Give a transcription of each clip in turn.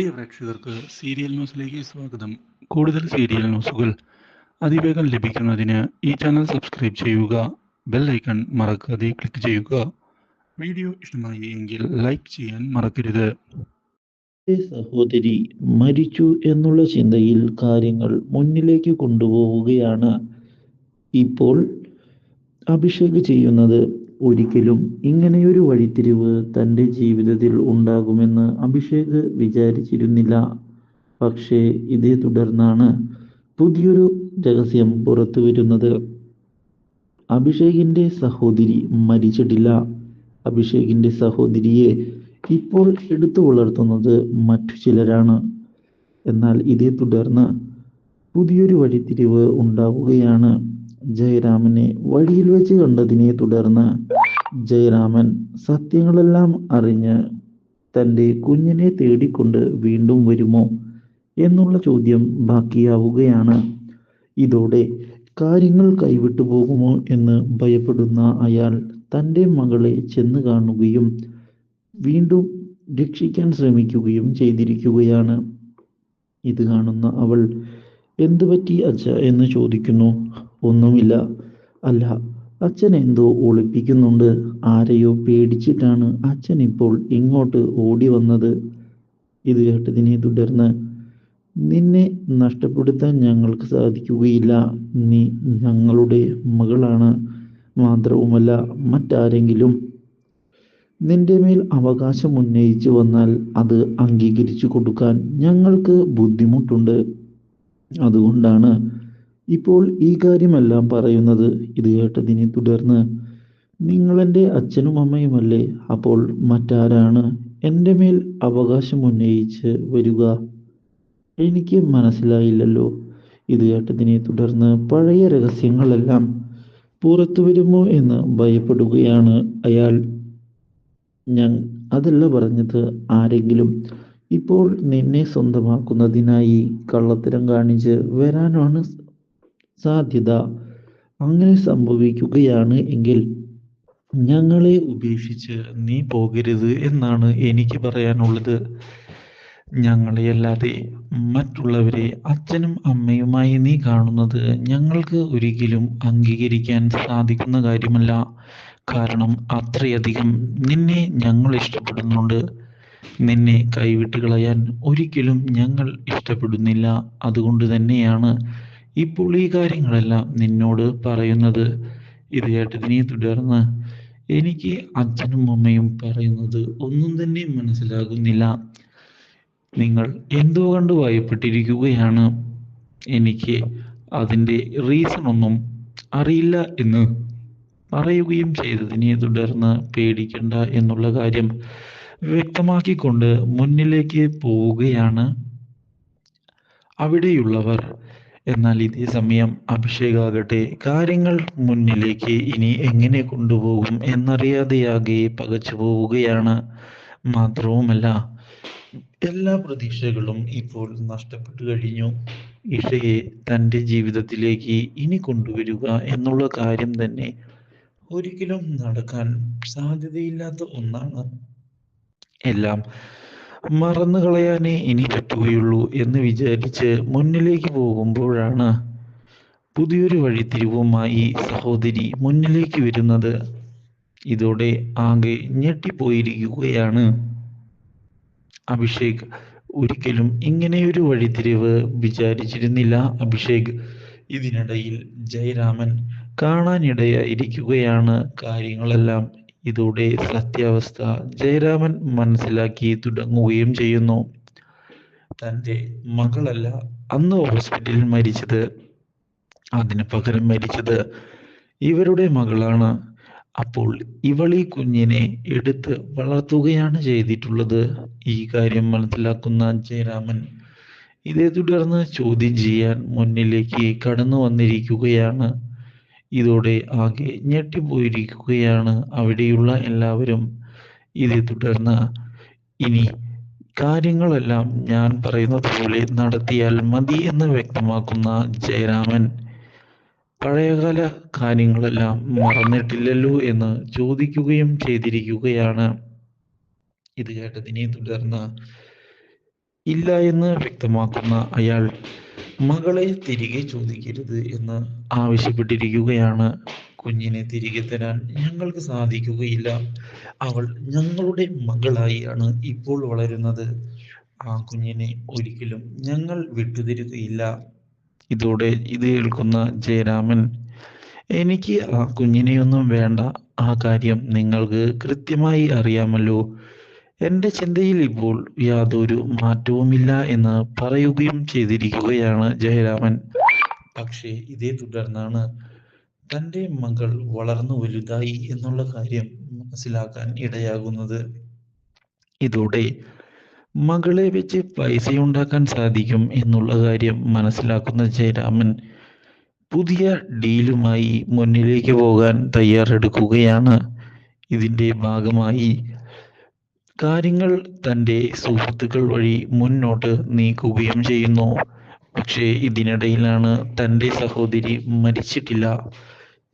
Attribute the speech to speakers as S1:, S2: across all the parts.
S1: പ്രിയ പ്രേക്ഷകർക്ക് സീരിയൽ ന്യൂസിലേക്ക് സ്വാഗതം. കൂടുതൽ സീരിയൽ ന്യൂസുകൾ അതിവേഗം ലഭിക്കുന്നതിന് ഈ ചാനൽ സബ്സ്ക്രൈബ് ചെയ്യുക ബെൽ ഐക്കൺ മറക്കാതെ ക്ലിക്ക് ചെയ്യുക. വീഡിയോ ഇഷ്ടമായി എങ്കിൽ ലൈക്ക് ചെയ്യാൻ മറക്കരുത്.
S2: സഹോദരി മരിച്ചു എന്നുള്ള ചിന്തയിൽ കാര്യങ്ങൾ മുന്നിലേക്ക് കൊണ്ടുപോവുകയാണ്. ഇപ്പോൾ അഭിഷേക് ചെയ്യുന്നത് ഒരിക്കലും ഇങ്ങനെയൊരു വഴിത്തിരിവ് തന്റെ ജീവിതത്തിൽ ഉണ്ടാകുമെന്ന് അഭിഷേക് വിചാരിച്ചിരുന്നില്ല. പക്ഷേ ഇതേ തുടർന്നാണ് പുതിയൊരു രഹസ്യം പുറത്തു വരുന്നത്. അഭിഷേകിന്റെ സഹോദരി മരിച്ചിട്ടില്ല. അഭിഷേകിന്റെ സഹോദരിയെ ഇപ്പോൾ എടുത്തു വളർത്തുന്നത് മറ്റു ചിലരാണ്. എന്നാൽ ഇതേ തുടർന്ന് പുതിയൊരു വഴിത്തിരിവ് ഉണ്ടാവുകയാണ്. ജയരാമനെ വഴിയിൽ വെച്ച് കണ്ടതിനെ തുടർന്ന് ജയരാമൻ സത്യങ്ങളെല്ലാം അറിഞ്ഞ് തന്റെ കുഞ്ഞിനെ തേടിക്കൊണ്ട് വീണ്ടും വരുമോ എന്നുള്ള ചോദ്യം ബാക്കിയാവുകയാണ്. ഇതോടെ കാര്യങ്ങൾ കൈവിട്ടു പോകുമോ എന്ന് ഭയപ്പെടുന്ന അയാൾ തന്റെ മകളെ ചെന്ന് കാണുകയും വീണ്ടും രക്ഷിക്കാൻ ശ്രമിക്കുകയും ചെയ്തിരിക്കുകയാണ്. ഇത് കാണുന്ന അവൾ എന്തു പറ്റി അച്ഛ? എന്ന് ചോദിക്കുന്നു. ഒന്നുമില്ല. അല്ല അച്ഛൻ എന്തോ ഒളിപ്പിക്കുന്നുണ്ട്. ആരെയോ പേടിച്ചിട്ടാണ് അച്ഛൻ ഇപ്പോൾ ഇങ്ങോട്ട് ഓടി വന്നത്. ഇത് കേട്ടതിനെ തുടർന്ന് നിന്നെ നഷ്ടപ്പെടുത്താൻ ഞങ്ങൾക്ക് സാധിക്കുകയില്ല. നീ ഞങ്ങളുടെ മകളാണ്. മാത്രവുമല്ല മറ്റാരെങ്കിലും. നിന്റെ മേൽ അവകാശം ഉന്നയിച്ചു വന്നാൽ അത് അംഗീകരിച്ചു കൊടുക്കാൻ ഞങ്ങൾക്ക് ബുദ്ധിമുട്ടുണ്ട്. അതുകൊണ്ടാണ് ഇപ്പോൾ ഈ കാര്യമെല്ലാം പറയുന്നത് ഇത് കേട്ടതിനെ തുടർന്ന് നിങ്ങളെന്റെ അച്ഛനും അമ്മയുമല്ലേ? അപ്പോൾ മറ്റാരാണ് എന്റെ മേൽ അവകാശം ഉന്നയിച്ച് വരിക? എനിക്ക് മനസ്സിലായില്ലല്ലോ. ഇത് കേട്ടതിനെ തുടർന്ന് പഴയ രഹസ്യങ്ങളെല്ലാം പുറത്തു വരുമോ എന്ന് ഭയപ്പെടുകയാണ് അയാൾ. ഞാൻ അതല്ല പറഞ്ഞത് ആരെങ്കിലും ഇപ്പോൾ നിന്നെ സ്വന്തമാക്കുന്നതിനായി കള്ളത്തരം കാണിച്ച് വരാനാണ് സാധ്യത അങ്ങനെ സംഭവിക്കുകയാണ് എങ്കിൽ ഞങ്ങളെ ഉപേക്ഷിച്ച് നീ പോകരുത് എന്നാണ് എനിക്ക് പറയാനുള്ളത്. ഞങ്ങളെ അല്ലാതെ മറ്റുള്ളവരെ അച്ഛനും അമ്മയുമായി നീ കാണുന്നത് ഞങ്ങൾക്ക് ഒരിക്കലും അംഗീകരിക്കാൻ സാധിക്കുന്ന കാര്യമല്ല. കാരണം അത്രയധികം നിന്നെ ഞങ്ങൾ ഇഷ്ടപ്പെടുന്നുണ്ട്. നിന്നെ കൈവിട്ട് കളയാൻ ഒരിക്കലും ഞങ്ങൾ ഇഷ്ടപ്പെടുന്നില്ല. അതുകൊണ്ട് തന്നെയാണ് ഇപ്പോൾ ഈ കാര്യങ്ങളെല്ലാം നിന്നോട് പറയുന്നത് ഇത് കേട്ടതിനെ തുടർന്ന് എനിക്ക് അച്ഛനും അമ്മയും പറയുന്നത് ഒന്നും തന്നെ മനസ്സിലാകുന്നില്ല. നിങ്ങൾ എന്തോ കണ്ട് ഭയപ്പെട്ടിരിക്കുകയാണ് എനിക്ക് അതിന്റെ റീസൺ ഒന്നും അറിയില്ല എന്ന് പറയുകയും ചെയ്തതിനെ തുടർന്ന് പേടിക്കണ്ട എന്നുള്ള കാര്യം വ്യക്തമാക്കിക്കൊണ്ട് മുന്നിലേക്ക് പോവുകയാണ്. അവിടെയുള്ളവർ എന്നാൽ ഇതേ സമയം അഭിഷേകാകട്ടെ കാര്യങ്ങൾ മുന്നിലേക്ക് ഇനി എങ്ങനെ കൊണ്ടുപോകും എന്നറിയാതെയാകെ പകച്ചു പോവുകയാണ്. മാത്രവുമല്ല എല്ലാ പ്രതീക്ഷകളും ഇപ്പോൾ നഷ്ടപ്പെട്ടു കഴിഞ്ഞു. ഇഷയെ തന്റെ ജീവിതത്തിലേക്ക് ഇനി കൊണ്ടുവരിക എന്നുള്ള കാര്യം തന്നെ ഒരിക്കലും നടക്കാൻ സാധ്യതയില്ലാത്ത ഒന്നാണ്. എല്ലാം മറന്നു കളയാനേ ഇനി പറ്റുകയുള്ളൂ എന്ന് വിചാരിച്ച് മുന്നിലേക്ക് പോകുമ്പോഴാണ് പുതിയൊരു വഴിത്തിരിവുമായി സഹോദരി മുന്നിലേക്ക് വരുന്നത്. ഇതോടെ ആകെ ഞെട്ടിപ്പോയിരിക്കുകയാണ്. അഭിഷേക് ഒരിക്കലും ഇങ്ങനെയൊരു വഴിത്തിരിവ് വിചാരിച്ചിരുന്നില്ല അഭിഷേക്. ഇതിനിടയിൽ ജയരാമൻ കാണാനിടയായിരിക്കുകയാണ് കാര്യങ്ങളെല്ലാം. ഇതോടെ സത്യാവസ്ഥ ജയരാമൻ മനസ്സിലാക്കി തുടങ്ങുകയും ചെയ്യുന്നു. തന്റെ മകളല്ല അന്ന് ഹോസ്പിറ്റലിൽ മരിച്ചത്. അതിന് പകരം മരിച്ചത് ഇവരുടെ മകളാണ്. അപ്പോൾ ഇവൾ ഈ കുഞ്ഞിനെ എടുത്ത് വളർത്തുകയാണ് ചെയ്തിട്ടുള്ളത്. ഈ കാര്യം മനസ്സിലാക്കുന്ന ജയരാമൻ ഇതേ തുടർന്ന് ചോദ്യം ചെയ്യാൻ മുന്നിലേക്ക് കടന്നു വന്നിരിക്കുകയാണ്. ഇതോടെ ആകെ ഞെട്ടിപ്പോയിരിക്കുകയാണ് അവിടെയുള്ള എല്ലാവരും. ഇതേ തുടർന്ന് ഇനി കാര്യങ്ങളെല്ലാം ഞാൻ പറയുന്നത് പോലെ നടത്തിയാൽ മതി എന്ന് വ്യക്തമാക്കുന്ന ജയരാമൻ. പഴയകാല കാര്യങ്ങളെല്ലാം മറന്നിട്ടില്ലല്ലോ എന്ന് ചോദിക്കുകയും ചെയ്തിരിക്കുകയാണ്. ഇത് കേട്ടതിനെ തുടർന്ന് ഇല്ല എന്ന് വ്യക്തമാക്കുന്ന അയാൾ മകളെ തിരികെ ചോദിക്കരുത് എന്ന് ആവശ്യപ്പെട്ടിരിക്കുകയാണ്. കുഞ്ഞിനെ തിരികെ തരാൻ ഞങ്ങൾക്ക് സാധിക്കുകയില്ല. അവൾ ഞങ്ങളുടെ മകളായാണ് ഇപ്പോൾ വളരുന്നത്. ആ കുഞ്ഞിനെ ഒരിക്കലും ഞങ്ങൾ വിട്ടുതരുകയില്ല. ഇതോടെ ഇത് കേൾക്കുന്ന ജയരാമൻ എനിക്ക് ആ കുഞ്ഞിനെയൊന്നും വേണ്ട. ആ കാര്യം നിങ്ങൾക്ക് കൃത്യമായി അറിയാമല്ലോ. എന്റെ ചിന്തയിൽ ഇപ്പോൾ യാതൊരു മാറ്റവുമില്ല എന്ന് പറയുകയും ചെയ്തിരിക്കുകയാണ് ജയരാമൻ. പക്ഷേ ഇതേ തുടർന്നാണ് തന്റെ മകൾ വളർന്നു വലുതായി എന്നുള്ള കാര്യം മനസ്സിലാക്കാൻ ഇടയാകുന്നത്. ഇതോടെ മകളെ വെച്ച് പൈസ ഉണ്ടാക്കാൻ സാധിക്കും എന്നുള്ള കാര്യം മനസ്സിലാക്കുന്ന ജയരാമൻ പുതിയ ഡീലുമായി മുന്നിലേക്ക് പോകാൻ തയ്യാറെടുക്കുകയാണ്. ഇതിന്റെ ഭാഗമായി കാര്യങ്ങൾ തന്റെ സുഹൃത്തുക്കൾ വഴി മുന്നോട്ട് നീക്കുകയും ചെയ്യുന്നു. പക്ഷേ ഇതിനിടയിലാണ് തന്റെ സഹോദരി മരിച്ചിട്ടില്ല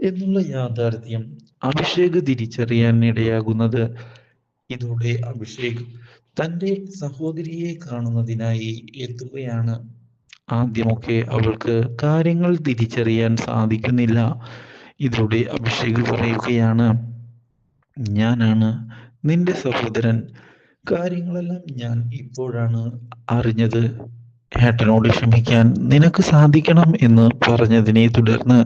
S2: എന്നുള്ള യാഥാർത്ഥ്യം അഭിഷേക് തിരിച്ചറിയാൻ ഇടയാകുന്നത്. ഇതോടെ അഭിഷേക് തന്റെ സഹോദരിയെ കാണുന്നതിനായി എത്തുകയാണ്. ആദ്യമൊക്കെ അവൾക്ക് കാര്യങ്ങൾ തിരിച്ചറിയാൻ സാധിക്കുന്നില്ല. ഇതോടെ അഭിഷേക് പറയുകയാണ് ഞാനാണ് നിന്റെ സഹോദരൻ കാര്യങ്ങളെല്ലാം ഞാൻ ഇപ്പോഴാണ് അറിഞ്ഞത്. ഏട്ടനോട് ക്ഷമിക്കാൻ നിനക്ക് സാധിക്കണം എന്ന് പറഞ്ഞതിനെ തുടർന്ന്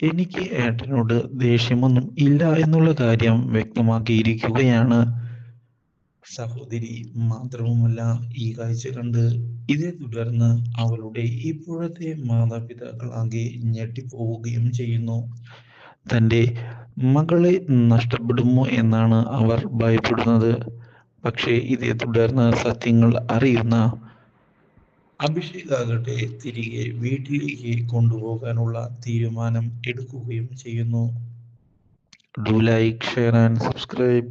S2: എനിക്ക് ഏട്ടനോട് ദേഷ്യമൊന്നും ഇല്ല എന്നുള്ള കാര്യം വ്യക്തമാക്കിയിരിക്കുകയാണ്. സഹോദരി മാത്രവുമല്ല ഈ കാഴ്ച കണ്ട് ഇതേ തുടർന്ന് അവളുടെ ഇപ്പോഴത്തെ മാതാപിതാക്കളാകെ ഞെട്ടിപ്പോവുകയും ചെയ്യുന്നു. തന്റെ മകളെ നഷ്ടപ്പെടുമോ എന്നാണ് അവർ ഭയപ്പെടുന്നത്. പക്ഷേ ഇതേ തുടർന്ന് സത്യങ്ങൾ അറിയുന്ന അഭിഷേകാകട്ടെ തിരികെ വീട്ടിലേക്ക് കൊണ്ടുപോകാനുള്ള തീരുമാനം എടുക്കുകയും ചെയ്യുന്നു. Do like share and subscribe